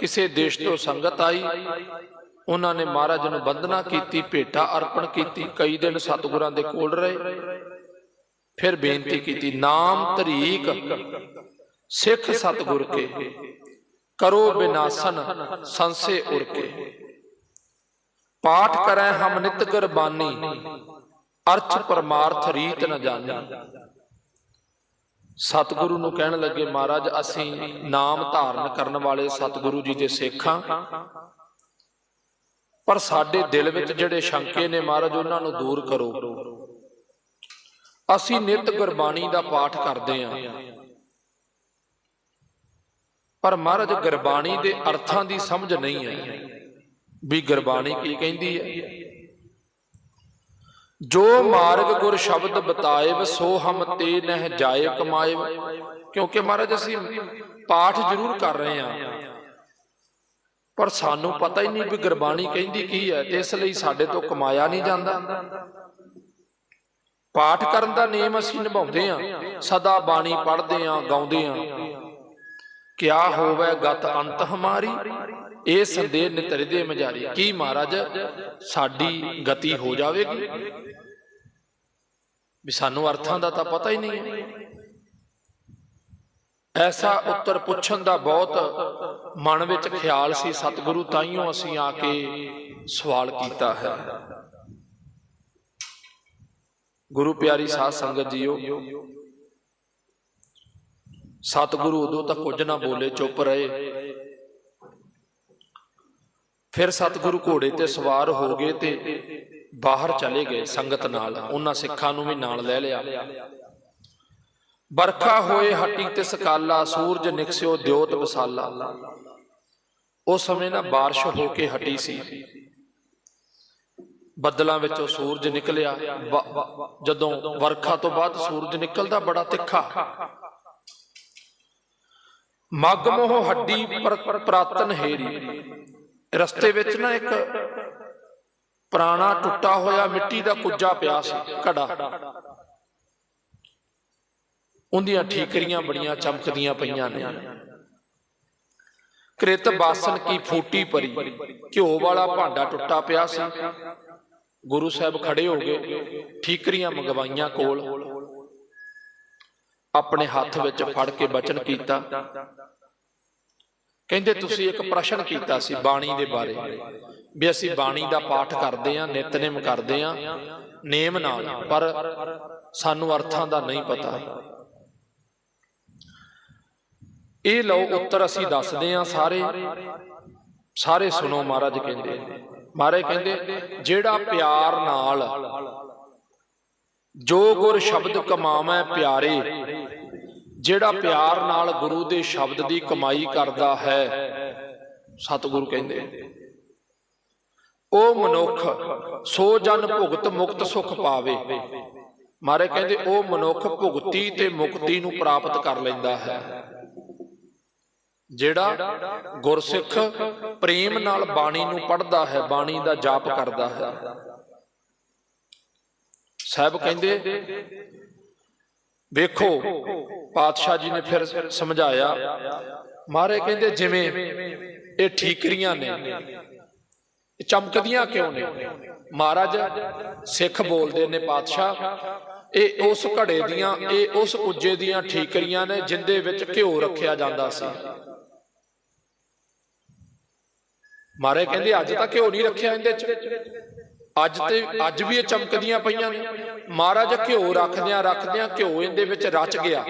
ਕਿਸੇ ਦੇਸ਼ ਤੋਂ ਸੰਗਤ ਆਈ, ਉਹਨਾਂ ਨੇ ਮਹਾਰਾਜ ਨੂੰ ਬੰਦਨਾ ਕੀਤੀ, ਭੇਟਾ ਅਰਪਣ ਕੀਤੀ, ਕਈ ਦਿਨ ਸਤਿਗੁਰਾਂ ਦੇ ਕੋਲ ਰਹੇ। ਫਿਰ ਬੇਨਤੀ ਕੀਤੀ, ਨਾਮ ਤਰੀਕ ਸਿੱਖ ਸਤਿਗੁਰ ਕੇ, ਕਰੋ ਬਿਨਾਸਨ ਸੰਸੇ ਉਰ ਕੇ। ਪਾਠ ਕਰੈ ਹਮ ਨਿਤ ਗੁਰਬਾਨੀ ਅਰਥ ਪਰਮਾਰਥ ਰੀਤ ਨ ਜਾਣੀ। ਸਤਿਗੁਰੂ ਨੂੰ ਕਹਿਣ ਲੱਗੇ, ਮਹਾਰਾਜ, ਅਸੀਂ ਨਾਮ ਧਾਰਨ ਕਰਨ ਵਾਲੇ ਸਤਿਗੁਰੂ ਜੀ ਦੇ ਸੇਖਾਂ ਪਰ ਸਾਡੇ ਦਿਲ ਵਿੱਚ ਜਿਹੜੇ ਸ਼ੰਕੇ ਨੇ, ਮਹਾਰਾਜ, ਉਹਨਾਂ ਨੂੰ ਦੂਰ ਕਰੋ। ਅਸੀਂ ਨਿਤ ਗੁਰਬਾਣੀ ਦਾ ਪਾਠ ਕਰਦੇ ਹਾਂ। ਪਰ ਮਹਾਰਾਜ, ਗੁਰਬਾਣੀ ਦੇ ਅਰਥਾਂ ਦੀ ਸਮਝ ਨਹੀਂ ਹੈ ਵੀ ਗੁਰਬਾਣੀ ਕੀ ਕਹਿੰਦੀ ਹੈ। ਜੋ ਮਾਰਗ ਗੁਰ ਸ਼ਬਦ ਬਤਾਏਵ ਸੋ ਹਮ ਤੇ ਨਹਿ ਜਾਏ ਕਮਾਏਵ ਕਿਉਂਕਿ ਮਹਾਰਾਜ, ਅਸੀਂ ਪਾਠ ਜ਼ਰੂਰ ਕਰ ਰਹੇ ਹਾਂ। ਪਰ ਸਾਨੂੰ ਪਤਾ ਹੀ ਨਹੀਂ ਵੀ ਗੁਰਬਾਣੀ ਕਹਿੰਦੀ ਕੀ ਹੈ ਤੇ ਇਸ ਲਈ ਸਾਡੇ ਤੋਂ ਕਮਾਇਆ ਨਹੀਂ ਜਾਂਦਾ। ਪਾਠ ਕਰਨ ਦਾ ਨਿਯਮ ਅਸੀਂ ਨਿਭਾਉਂਦੇ ਹਾਂ। ਸਦਾ ਬਾਣੀ ਪੜ੍ਹਦੇ ਹਾਂ, ਗਾਉਂਦੇ ਹਾਂ। ਕਿਆ ਹੋਵੇ, ਗਤ ਅੰਤ ਹਮਾਰੀ। ਇਹ ਸੰਦੇਹ ਨਿਤਰਦੇ ਮਜਾਰੀ ਕੀ ਮਹਾਰਾਜ, ਸਾਡੀ ਗਤੀ ਹੋ ਜਾਵੇਗੀ? ਵੀ ਸਾਨੂੰ ਅਰਥਾਂ ਦਾ ਤਾਂ ਪਤਾ ਹੀ ਨਹੀਂ ਹੈ। ਐਸਾ ਉੱਤਰ ਪੁੱਛਣ ਦਾ ਬਹੁਤ ਮਨ ਵਿੱਚ ਖਿਆਲ ਸੀ। ਸਤਿਗੁਰੂ ਤਾਈਓ ਅਸੀਂ ਆ ਕੇ ਸਵਾਲ ਕੀਤਾ ਹੈ। ਗੁਰੂ ਪਿਆਰੀ ਸਾਧ ਸੰਗਤ ਜੀਓ, ਸਤਿਗੁਰੂ ਉਦੋਂ ਤਾਂ ਕੁਝ ਨਾ ਬੋਲੇ, ਚੁੱਪ ਰਹੇ। ਫਿਰ ਸਤਿਗੁਰੂ ਘੋੜੇ ਤੇ ਸਵਾਰ ਹੋ ਗਏ ਤੇ ਬਾਹਰ ਚਲੇ ਗਏ ਸੰਗਤ ਨਾਲ। ਉਹਨਾਂ ਸਿੱਖਾਂ ਨੂੰ ਵੀ ਨਾਲ ਲੈ ਲਿਆ। ਬਰਖਾ ਹੋਏ ਹੱਟੀ ਤੇ ਸਕਾਲਾ, ਸੂਰਜ ਨਿਕਸਿਓ ਦਿਓਤ ਬਸਾਲਾ ਉਸ ਸਮੇਂ ਨਾ ਬਾਰਿਸ਼ ਹੋ ਕੇ ਹਟੀ ਸੀ। ਬੱਦਲਾਂ ਵਿੱਚੋਂ ਸੂਰਜ ਨਿਕਲਿਆ। ਜਦੋਂ ਵਰਖਾ ਤੋਂ ਬਾਅਦ ਸੂਰਜ ਨਿਕਲਦਾ ਬੜਾ ਤਿੱਖਾ। ਮੱਗ ਮੋਹ ਹੱਡੀ ਪਰ, ਪ੍ਰਾਤਨ ਹੇਰੀ। ਰਸਤੇ ਵਿੱਚ ਨਾ ਇੱਕ ਪੁਰਾਣਾ ਟੁੱਟਾ ਹੋਇਆ ਮਿੱਟੀ ਦਾ ਕੁੱਜਾ ਪਿਆ ਸੀ, ਘੜਾ। ਉਹਦੀਆਂ ਠੀਕਰੀਆਂ ਬੜੀਆਂ ਚਮਕਦੀਆਂ ਪਈਆਂ ਨੇ। ਕ੍ਰਿਤ ਬਾਸਨ ਕੀ ਫੂਟੀ ਪਰੀ ਘਿਓ ਵਾਲਾ ਭਾਂਡਾ ਟੁੱਟਾ ਪਿਆ ਸੀ। ਗੁਰੂ ਸਾਹਿਬ ਖੜੇ ਹੋ ਗਏ ਠੀਕਰੀਆਂ ਮੰਗਵਾਈਆਂ ਕੋਲ। ਆਪਣੇ ਹੱਥ ਵਿੱਚ ਫੜ ਕੇ ਬਚਨ ਕੀਤਾ। ਕਹਿੰਦੇ ਤੁਸੀਂ ਇੱਕ ਪ੍ਰਸ਼ਨ ਕੀਤਾ ਸੀ ਬਾਣੀ ਦੇ ਬਾਰੇ, ਵੀ ਅਸੀਂ ਬਾਣੀ ਦਾ ਪਾਠ ਕਰਦੇ ਆਂ ਨਿਤਨੇਮ ਕਰਦੇ ਆਂ ਨੇਮ ਨਾਲ, ਪਰ ਸਾਨੂੰ ਅਰਥਾਂ ਦਾ ਨਹੀਂ ਪਤਾ। ਇਹ ਲਓ ਉੱਤਰ ਅਸੀਂ ਦੱਸਦੇ ਆਂ ਸਾਰੇ। ਸਾਰੇ ਸੁਣੋ ਮਹਾਰਾਜ ਕਹਿੰਦੇ ਮਹਾਰਾਜ ਕਹਿੰਦੇ, ਜਿਹੜਾ ਪਿਆਰ ਨਾਲ ਜੋ ਗੁਰ ਸ਼ਬਦ ਕਮਾਵੇਂ ਪਿਆਰੇ ਜਿਹੜਾ ਪਿਆਰ ਨਾਲ ਗੁਰੂ ਦੇ ਸ਼ਬਦ ਦੀ ਕਮਾਈ ਕਰਦਾ ਹੈ ਸਤਿਗੁਰੂ ਕਹਿੰਦੇ ਉਹ ਮਨੁੱਖ ਸੋ ਜਨ ਭੁਗਤ ਮੁਕਤ ਸੁਖ ਪਾਵੇ। ਮਾਰੇ ਕਹਿੰਦੇ ਉਹ ਮਨੁੱਖ ਭੁਗਤੀ ਤੇ ਮੁਕਤੀ ਨੂੰ ਪ੍ਰਾਪਤ ਕਰ ਲੈਂਦਾ ਹੈ। ਜਿਹੜਾ ਗੁਰਸਿੱਖ ਪ੍ਰੇਮ ਨਾਲ ਬਾਣੀ ਨੂੰ ਪੜ੍ਹਦਾ ਹੈ ਬਾਣੀ ਦਾ ਜਾਪ ਕਰਦਾ ਹੈ। ਸਾਹਿਬ ਕਹਿੰਦੇ ਵੇਖੋ, ਪਾਤਸ਼ਾਹ ਜੀ ਨੇ ਫਿਰ ਸਮਝਾਇਆ ਮਾਰੇ ਕਹਿੰਦੇ ਜਿਵੇਂ ਇਹ ਠੀਕਰੀਆਂ ਨੇ, ਇਹ ਚਮਕਦੀਆਂ ਕਿਉਂ ਨੇ? ਮਹਾਰਾਜ ਸਿੱਖ ਬੋਲਦੇ ਨੇ ਪਾਤਸ਼ਾਹ, ਇਹ ਉਸ ਘੜੇ ਦੀਆਂ, ਇਹ ਉਸ ਉੱਜੇ ਦੀਆਂ ਠੀਕਰੀਆਂ ਨੇ ਜਿੰਦੇ ਵਿੱਚ ਘਿਓ ਰੱਖਿਆ ਜਾਂਦਾ ਸੀ। ਮਾਰੇ ਕਹਿੰਦੇ ਅੱਜ ਤਾਂ ਘਿਓ ਨਹੀਂ ਰੱਖਿਆ ਇਹਦੇ ਚ। ਅੱਜ ਤੇ ਅੱਜ ਵੀ ਇਹ ਚਮਕਦੀਆਂ ਪਈਆਂ ਨੇ। ਮਹਾਰਾਜ, ਘਿਓ ਰੱਖਦਿਆਂ ਰੱਖਦਿਆਂ ਘਿਓ ਇਹਦੇ ਵਿੱਚ ਰਚ ਗਿਆ।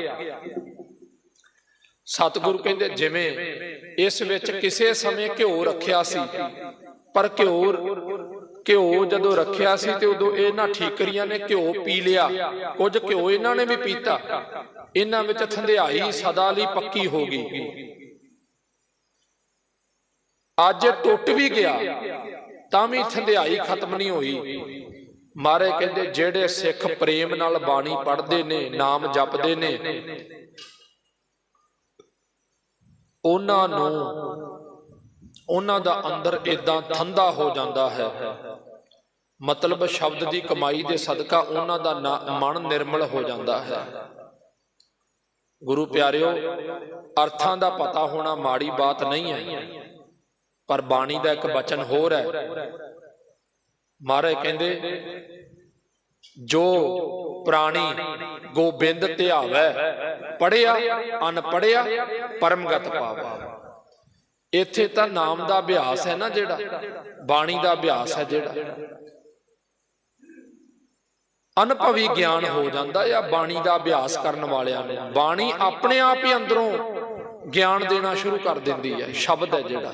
ਸਤਿਗੁਰੂ ਕਹਿੰਦੇ, ਜਿਵੇਂ ਇਸ ਵਿੱਚ ਕਿਸੇ ਸਮੇਂ ਘਿਓ ਰੱਖਿਆ ਸੀ, ਪਰ ਘਿਓ ਘਿਓ ਜਦੋਂ ਰੱਖਿਆ ਸੀ ਤੇ ਉਦੋਂ ਇਹਨਾਂ ਠੀਕਰੀਆਂ ਨੇ ਘਿਓ ਪੀ ਲਿਆ। ਕੁਝ ਘਿਓ ਇਹਨਾਂ ਨੇ ਵੀ ਪੀਤਾ। ਇਹਨਾਂ ਵਿੱਚ ਥੰਧਿਆਈ ਸਦਾ ਲਈ ਪੱਕੀ ਹੋ ਗਈ। ਅੱਜ ਟੁੱਟ ਵੀ ਗਿਆ। ਤਾਂ ਵੀ ਥੰਧਿਆਈ ਖਤਮ ਨਹੀਂ ਹੋਈ। ਮਾਰੇ ਕਹਿੰਦੇ, ਜਿਹੜੇ ਸਿੱਖ ਪ੍ਰੇਮ ਨਾਲ ਬਾਣੀ ਪੜ੍ਹਦੇ ਨੇ, ਨਾਮ ਜਪਦੇ ਨੇ, ਉਹਨਾਂ ਨੂੰ, ਉਹਨਾਂ ਦਾ ਅੰਦਰ ਇਦਾਂ ਥੰਦਾ ਹੋ ਜਾਂਦਾ ਹੈ। ਮਤਲਬ ਸ਼ਬਦ ਦੀ ਕਮਾਈ ਦੇ ਸਦਕਾ ਉਹਨਾਂ ਦਾ ਨਾ- ਮਨ ਨਿਰਮਲ ਹੋ ਜਾਂਦਾ ਹੈ। ਗੁਰੂ ਪਿਆਰਿਓ, ਅਰਥਾਂ ਦਾ ਪਤਾ ਹੋਣਾ ਮਾੜੀ ਬਾਤ ਨਹੀਂ ਹੈ। ਪਰ ਬਾਣੀ ਦਾ ਇੱਕ ਬਚਨ ਹੋਰ ਹੈ। ਮਹਾਰਾਜ ਕਹਿੰਦੇ, ਜੋ ਪ੍ਰਾਣੀ ਗੋਬਿੰਦ ਧਿਆਵੈ ਪੜਿਆ ਅਨ ਪੜਿਆ ਪਰਮਗਤ ਪਾਵਾ। ਇੱਥੇ ਤਾਂ ਨਾਮ ਦਾ ਅਭਿਆਸ ਹੈ ਨਾ ਜਿਹੜਾ, ਬਾਣੀ ਦਾ ਅਭਿਆਸ ਹੈ ਜਿਹੜਾ। ਅਨੁਭਵੀ ਗਿਆਨ ਹੋ ਜਾਂਦਾ ਜਾਂ ਬਾਣੀ ਦਾ ਅਭਿਆਸ ਕਰਨ ਵਾਲਿਆਂ ਨੂੰ। ਬਾਣੀ ਆਪਣੇ ਆਪ ਹੀ ਅੰਦਰੋਂ ਗਿਆਨ ਦੇਣਾ ਸ਼ੁਰੂ ਕਰ ਦਿੰਦੀ ਹੈ, ਸ਼ਬਦ ਹੈ ਜਿਹੜਾ।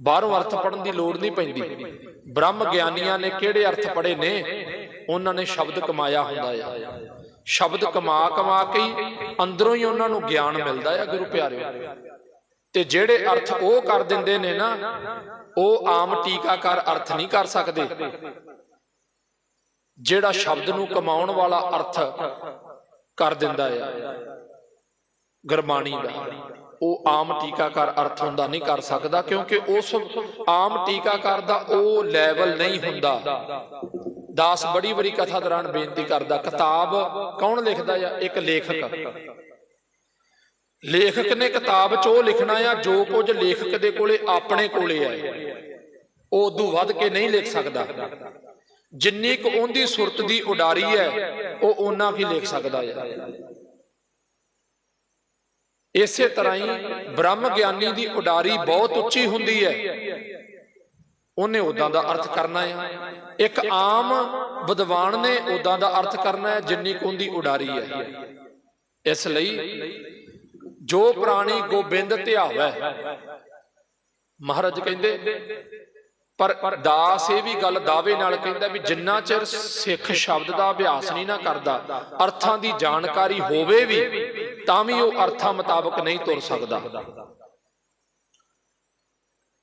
ਬਾਹਰੋਂ ਅਰਥ ਪੜਨ ਦੀ ਲੋੜ ਨਹੀਂ ਪੈਂਦੀ। ਬ੍ਰਹਮ ਗਿਆਨੀਆਂ ਨੇ ਕਿਹੜੇ ਅਰਥ ਪੜੇ ਨੇ? ਉਹਨਾਂ ਨੇ ਸ਼ਬਦ ਕਮਾਇਆ ਹੁੰਦਾ ਆ। ਸ਼ਬਦ ਕਮਾ ਕਮਾ ਕੇ ਅੰਦਰੋਂ ਹੀ ਉਹਨਾਂ ਨੂੰ ਗਿਆਨ ਮਿਲਦਾ ਆ, ਗੁਰੂ ਪਿਆਰਿਓ। ਤੇ ਜਿਹੜੇ ਅਰਥ ਉਹ ਕਰ ਦਿੰਦੇ ਨੇ ਨਾ, ਉਹ ਆਮ ਟੀਕਾਕਾਰ ਅਰਥ ਨਹੀਂ ਕਰ ਸਕਦੇ। ਜਿਹੜਾ ਸ਼ਬਦ ਨੂੰ ਕਮਾਉਣ ਵਾਲਾ ਅਰਥ ਕਰ ਦਿੰਦਾ ਆ, ਗੁਰਬਾਣੀ ਦਾ। ਉਹ ਆਮ ਟੀਕਾਕਾਰ ਅਰਥ ਹੁੰਦਾ ਨਹੀਂ ਕਰ ਸਕਦਾ ਕਿਉਂਕਿ ਉਸ ਆਮ ਟੀਕਾਕਾਰ ਦਾ ਉਹ ਲੈਵਲ ਨਹੀਂ ਹੁੰਦਾ। ਦਾਸ ਬੜੀ ਬੜੀ ਕਥਾ ਦੌਰਾਨ ਬੇਨਤੀ ਕਰਦਾ, ਕਿਤਾਬ ਕੌਣ ਲਿਖਦਾ ਆ? ਇੱਕ ਲੇਖਕ। ਲੇਖਕ ਨੇ ਕਿਤਾਬ 'ਚ ਉਹ ਲਿਖਣਾ ਆ ਜੋ ਕੁਝ ਲੇਖਕ ਦੇ ਕੋਲੇ ਆਪਣੇ ਕੋਲੇ ਆ। ਉਹ ਉਦੋਂ ਵੱਧ ਕੇ ਨਹੀਂ ਲਿਖ ਸਕਦਾ। ਜਿੰਨੀ ਕੁ ਉਹਦੀ ਸੁਰਤ ਦੀ ਉਡਾਰੀ ਹੈ, ਉਹ ਉਹਨਾਂ ਹੀ ਲਿਖ ਸਕਦਾ ਹੈ ਇਸੇ ਤਰ੍ਹਾਂ ਹੀ ਬ੍ਰਹਮ ਗਿਆਨੀ ਦੀ ਉਡਾਰੀ ਬਹੁਤ ਉੱਚੀ ਹੁੰਦੀ ਹੈ। ਉਹਨੇ ਉਦਾਂ ਦਾ ਅਰਥ ਕਰਨਾ ਹੈ ਇੱਕ ਆਮ ਵਿਦਵਾਨ ਨੇ ਉਦਾਂ ਦਾ ਅਰਥ ਕਰਨਾ ਹੈ ਜਿੰਨੀ ਕੁ ਉਡਾਰੀ ਹੈ। ਇਸ ਲਈ ਜੋ ਪ੍ਰਾਣੀ ਗੋਬਿੰਦ ਧਿਆਵੈ, ਮਹਾਰਾਜ ਕਹਿੰਦੇ, ਪਰ ਦਾਸ ਇਹ ਵੀ ਗੱਲ ਦਾਅਵੇ ਨਾਲ ਕਹਿੰਦਾ ਵੀ ਜਿੰਨਾ ਚਿਰ ਸਿੱਖ ਸ਼ਬਦ ਦਾ ਅਭਿਆਸ ਨਹੀਂ ਨਾ ਕਰਦਾ, ਅਰਥਾਂ ਦੀ ਜਾਣਕਾਰੀ ਹੋਵੇ ਵੀ ਤਾਂ ਵੀ ਉਹ ਅਰਥਾਂ ਮੁਤਾਬਕ ਨਹੀਂ ਤੁਰ ਸਕਦਾ।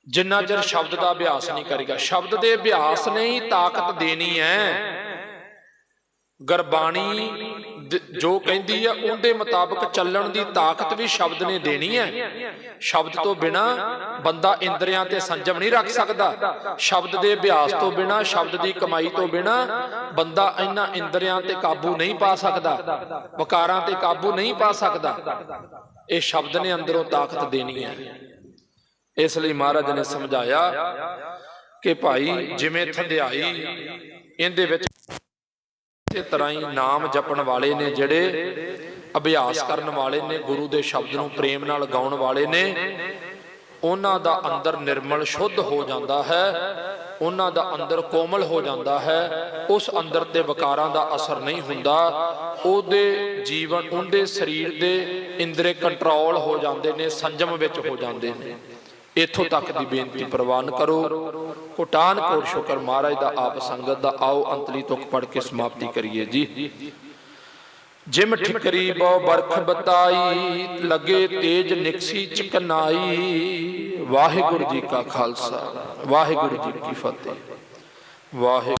ਜਿੰਨਾ ਚਿਰ ਸ਼ਬਦ ਦਾ ਅਭਿਆਸ ਨਹੀਂ ਕਰੇਗਾ। ਸ਼ਬਦ ਦੇ ਅਭਿਆਸ ਨੇ ਹੀ ਤਾਕਤ ਦੇਣੀ ਹੈ। ਗੁਰਬਾਣੀ ਜੋ ਕਹਿੰਦੀ ਹੈ ਉਹਦੇ ਮੁਤਾਬਕ ਚੱਲਣ ਦੀ ਤਾਕਤ ਵੀ ਸ਼ਬਦ ਨੇ ਦੇਣੀ ਹੈ। ਸ਼ਬਦ ਤੋਂ ਬਿਨਾ ਬੰਦਾ ਇੰਦਰੀਆਂ ਤੇ ਸੰਜਮ ਨਹੀਂ ਰੱਖ ਸਕਦਾ। ਸ਼ਬਦ ਦੇ ਅਭਿਆਸ ਤੋਂ ਬਿਨਾ, ਸ਼ਬਦ ਦੀ ਕਮਾਈ ਤੋਂ ਬਿਨਾ ਬੰਦਾ ਇਹਨਾਂ ਇੰਦਰੀਆਂ ਤੇ ਕਾਬੂ ਨਹੀਂ ਪਾ ਸਕਦਾ, ਵਕਾਰਾਂ ਤੇ ਕਾਬੂ ਨਹੀਂ ਪਾ ਸਕਦਾ। ਇਹ ਸ਼ਬਦ ਨੇ ਅੰਦਰੋਂ ਤਾਕਤ ਦੇਣੀ ਹੈ। ਇਸ ਲਈ ਮਹਾਰਾਜ ਨੇ ਸਮਝਾਇਆ ਕਿ ਭਾਈ, ਜਿਵੇਂ ਥੰਧਿਆਈ, ਇਹਦੇ ਵਿੱਚ ਇਸੇ ਤਰ੍ਹਾਂ ਹੀ ਨਾਮ ਜਪਣ ਵਾਲੇ ਨੇ, ਜਿਹੜੇ ਅਭਿਆਸ ਕਰਨ ਵਾਲੇ ਨੇ, ਗੁਰੂ ਦੇ ਸ਼ਬਦ ਨੂੰ ਪ੍ਰੇਮ ਨਾਲ ਗਾਉਣ ਵਾਲੇ ਨੇ, ਉਹਨਾਂ ਦਾ ਅੰਦਰ ਨਿਰਮਲ ਸ਼ੁੱਧ ਹੋ ਜਾਂਦਾ ਹੈ, ਉਹਨਾਂ ਦਾ ਅੰਦਰ ਕੋਮਲ ਹੋ ਜਾਂਦਾ ਹੈ, ਉਸ ਅੰਦਰ ਤੇ ਵਿਕਾਰਾਂ ਦਾ ਅਸਰ ਨਹੀਂ ਹੁੰਦਾ, ਉਹਦੇ ਜੀਵਨ, ਉਹਦੇ ਸਰੀਰ ਦੇ ਇੰਦਰੇ ਕੰਟਰੋਲ ਹੋ ਜਾਂਦੇ ਨੇ, ਸੰਜਮ ਵਿੱਚ ਹੋ ਜਾਂਦੇ ਨੇ। ਇੱਥੋਂ ਤੱਕ ਦੀ ਬੇਨਤੀ ਪ੍ਰਵਾਨ ਕਰੋ। ਕੋਟਾਨ ਕੋਟ ਸ਼ੁਕਰ ਮਹਾਰਾਜ ਦਾ ਆਪ ਸੰਗਤ ਦਾ ਆਓ ਅੰਤਲੀ ਤੁਕ ਪੜ ਕੇ ਸਮਾਪਤੀ ਕਰੀਏ ਜੀ। ਜਿਮ ਠਿਕਰੀ ਬਹੁ ਬਰਖ ਬਤਾਈ, ਲਗੇ ਤੇਜ ਨਿਕਸੀ ਚਕਨਾਈ। ਵਾਹਿਗੁਰੂ ਜੀ ਕਾ ਖਾਲਸਾ, ਵਾਹਿਗੁਰੂ ਜੀ ਕੀ ਫਤਿਹ। ਵਾਹਿਗੁਰੂ